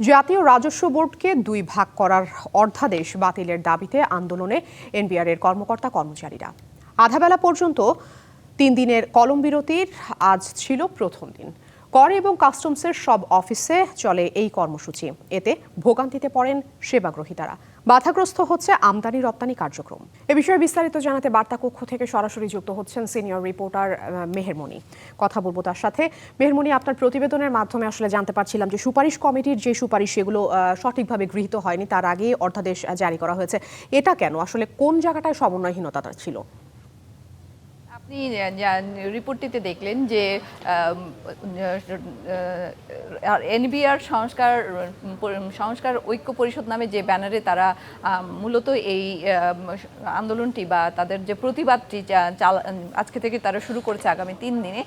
জাতীয় রাজস্ব বোর্ডকে দুই ভাগ করার অর্ধাদেশ বাতিলের দাবিতে আন্দোলনে এনবিআর এর কর্মকর্তা কর্মচারীরা। আধাবেলা পর্যন্ত তিন দিনের কলম বিরতির আজ ছিল প্রথম দিন। কর এবং কাস্টমসের সব অফিসে চলে এই কর্মসূচি। এতে ভোগান্তিতে পড়েন সেবাগ্রহীতারা। বাধাগ্রস্ত হচ্ছে আমদানি রপ্তানি কার্যক্রম। এ বিষয়ে বিস্তারিত জানাতে বার্তা কক্ষ থেকে সরাসরি যুক্ত হচ্ছেন সিনিয়র রিপোর্টার মেহেরমণি। কথা বলব তার সাথে। মেহেরমণি, আপনার প্রতিবেদনের মাধ্যমে আসলে জানতে পারছিলাম যে সুপারিশ কমিটির যে সুপারিশ, সেগুলো সঠিকভাবে গৃহীত হয়নি, তার আগে অর্ধাদেশ জারি করা হয়েছে। এটা কেন? আসলে কোন জায়গাটায় সমন্বয়হীনতা ছিল? আপনি রিপোর্টটিতে দেখলেন যে এনবিআর সংস্কার সংস্কার ঐক্য পরিষদ নামে যে ব্যানারে তারা মূলত এই আন্দোলনটি বা তাদের যে প্রতিবাদটি আজকে থেকে তারা শুরু করেছে আগামী তিন দিনে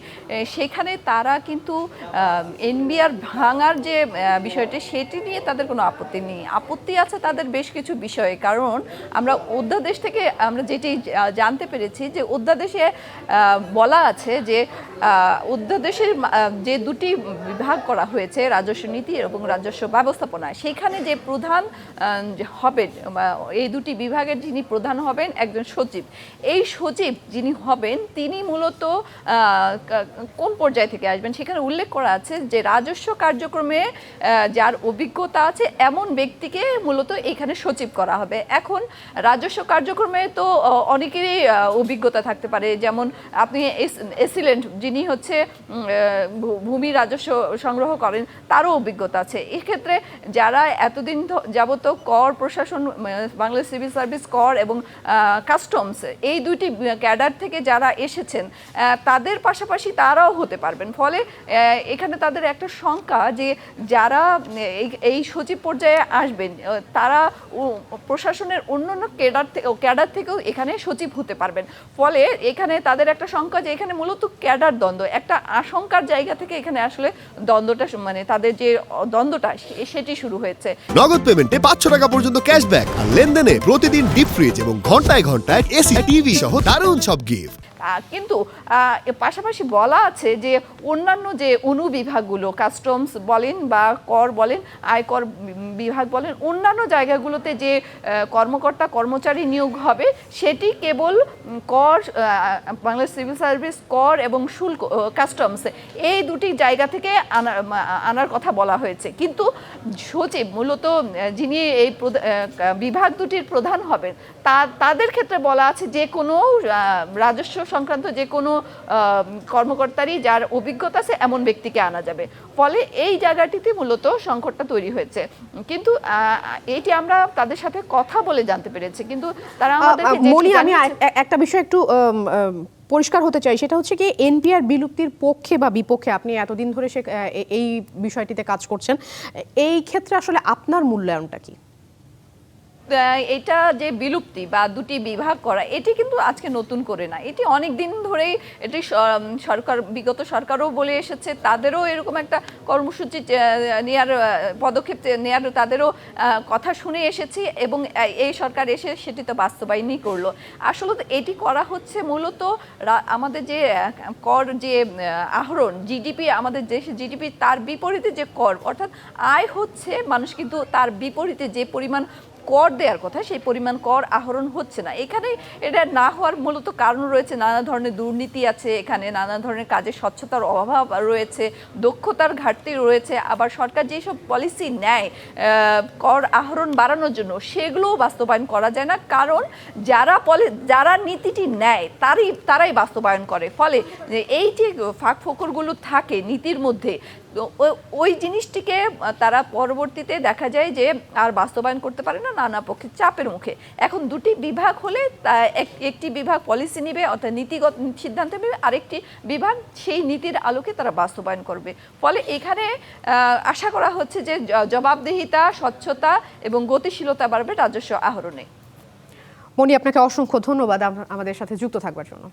সেখানে তারা কিন্তু এনবিআর ভাঙার যে বিষয়টি, সেটি নিয়ে তাদের কোনো আপত্তি নেই। আপত্তি আছে তাদের বেশ কিছু বিষয়ে, কারণ আমরা অধ্যাদেশ থেকে আমরা যেটি জানতে পেরেছি যে অধ্যাদেশে বলা আছে যে অধ্যাদেশের যে দুটি বিভাগ করা হয়েছে, রাজস্ব নীতি এবং রাজস্ব ব্যবস্থাপনা সেখানে যে প্রধান হবেন এই দুটি বিভাগের যিনি প্রধান হবেন, একজন সচিব। এই সচিব যিনি হবেন, তিনি মূলত কোন পর্যায় থেকে আসবেন, সেখানে উল্লেখ করা আছে যে, রাজস্ব কার্যক্রমে যার অভিজ্ঞতা আছে, এমন ব্যক্তিকে মূলত এখানে সচিব করা হবে। এখন, রাজস্ব কার্যক্রমে তো অনেকেরই অভিজ্ঞতা থাকতে পারে, যেমন আপনি এসিলেন্ট যিনি হচ্ছে ভূমি রাজস্ব সংগ্রহ করেন, তারও অভিজ্ঞতা আছে। এক্ষেত্রে যারা এতদিন যাবত কর প্রশাসন বাংলাদেশ সিভিল সার্ভিস কর এবং কাস্টমস এই দুইটি ক্যাডার থেকে যারা এসেছেন তাদের পাশাপাশি তারাও হতে পারবেন। ফলে এখানে তাদের একটা শঙ্কা যে যারা এই- সচিব পর্যায়ে আসবেন তারা প্রশাসনের অন্যান্য ক্যাডার থেকে ক্যাডার থেকেও এখানে সচিব হতে পারবেন। ফলে এখানে তাদের একটা শঙ্কা যে এখানে মূলত ক্যাডার দ্বন্দ্ব। একটা আশঙ্কার জায়গা থেকে এখানে আসলে দ্বন্দ্বটা মানে তাদের যে দ্বন্দ্বটা সেটি শুরু হয়েছে। নগদ পেমেন্টে পাঁচশো টাকা পর্যন্ত ক্যাশব্যাক আর লেনদেনে প্রতিদিন ডিপ ফ্রিজ এবং ঘন্টায় ঘন্টায় এসি, টিভি সহ দারুণ সব গিফট কিন্তু পাশাপাশি বলা আছে যে অন্যান্য যে অনুবিভাগগুলো কাস্টমস বলেন বা কর বলেন, আয়কর বিভাগ বলেন, অন্যান্য জায়গাগুলোতে যে কর্মকর্তা, কর্মচারী নিয়োগ হবে, সেটি কেবল কর বাংলাদেশ সিভিল সার্ভিস কর এবং শুল্ক কাস্টমস এই দুটি জায়গা থেকে আনার আনার কথা বলা হয়েছে। কিন্তু সচিব, মূলত যিনি এই বিভাগ দুটির প্রধান হবেন, তা, তাদের ক্ষেত্রে বলা আছে যে কোনো রাজস্ব সংক্রান্ত যে কোনো কর্মকর্তারই যার অভিজ্ঞতা আছে এমন ব্যক্তিকে আনা যাবে। ফলে এই জায়গাটিতে মূলত সংকটটা তৈরি হয়েছে। কিন্তু এটি আমরা তাদের সাথে কথা বলে জানতে পেরেছি। কিন্তু তারা আমাদেরকে মনি আমি একটা বিষয় একটু পরিষ্কার হতে চাই। সেটা হচ্ছে কি এনপিআর বিলুপ্তির পক্ষে বা বিপক্ষে আপনি এতদিন ধরে সে এই বিষয়টিতে কাজ করছেন। এই ক্ষেত্রে আসলে আপনার মূল্যায়নটা কি? এটা যে বিলুপ্তি বা দুটি বিভাগ করা, এটি কিন্তু আজকে নতুন করে না। এটি অনেক দিন ধরেই এটি সরকার, বিগত সরকারও বলে এসেছে, তাদেরও এরকম একটা কর্মসূচি নেয়ার পদক্ষেপ নেয়ার তাদেরও কথা শুনে এসেছি এবং এই সরকার এসে সেটি তো বাস্তবায়নই করল। আসলে এটি করা হচ্ছে মূলত আমাদের যে কর যে আহরণ জিডিপি আমাদের দেশের জিডিপি তার বিপরীতে যে কর, অর্থাৎ আয় হচ্ছে, মানুষ কিন্তু তার বিপরীতে যে পরিমাণ কর দেওয়ার কথা, সেই পরিমাণ কর আহরণ হচ্ছে না। এখানে এটা না হওয়ার মূলত কারণ রয়েছে নানা ধরনের দুর্নীতি আছে, এখানে নানা ধরনের কাজের স্বচ্ছতার অভাব রয়েছে, দক্ষতার ঘাটতি রয়েছে, আবার সরকার যেসব পলিসি নেয় কর আহরণ বাড়ানোর জন্য, সেগুলোও বাস্তবায়ন করা যায় না। কারণ যারা পলি, যারা নীতিটি নেয়, তারই, তারাই বাস্তবায়ন করে। ফলে এই যে ফাঁক ফোকরগুলো থাকে নীতির মধ্যে ওই জিনিসটিকে তারা পরবর্তীতে দেখা যায় যে আর বাস্তবায়ন করতে পারে না নানা পক্ষে চাপের মুখে। এখন দুটি বিভাগ হলে একটি বিভাগ পলিসি নেবে, অর্থাৎ নীতিগত সিদ্ধান্ত নেবে, আরেকটি বিভাগ সেই নীতির আলোকে তারা বাস্তবায়ন করবে। ফলে এখানে আশা করা হচ্ছে যে জবাবদিহিতা, স্বচ্ছতা এবং গতিশীলতা বাড়বে রাজস্ব আহরণে। মনি আপনাকে অসংখ্য ধন্যবাদ আম- আমাদের সাথে যুক্ত থাকবার জন্য।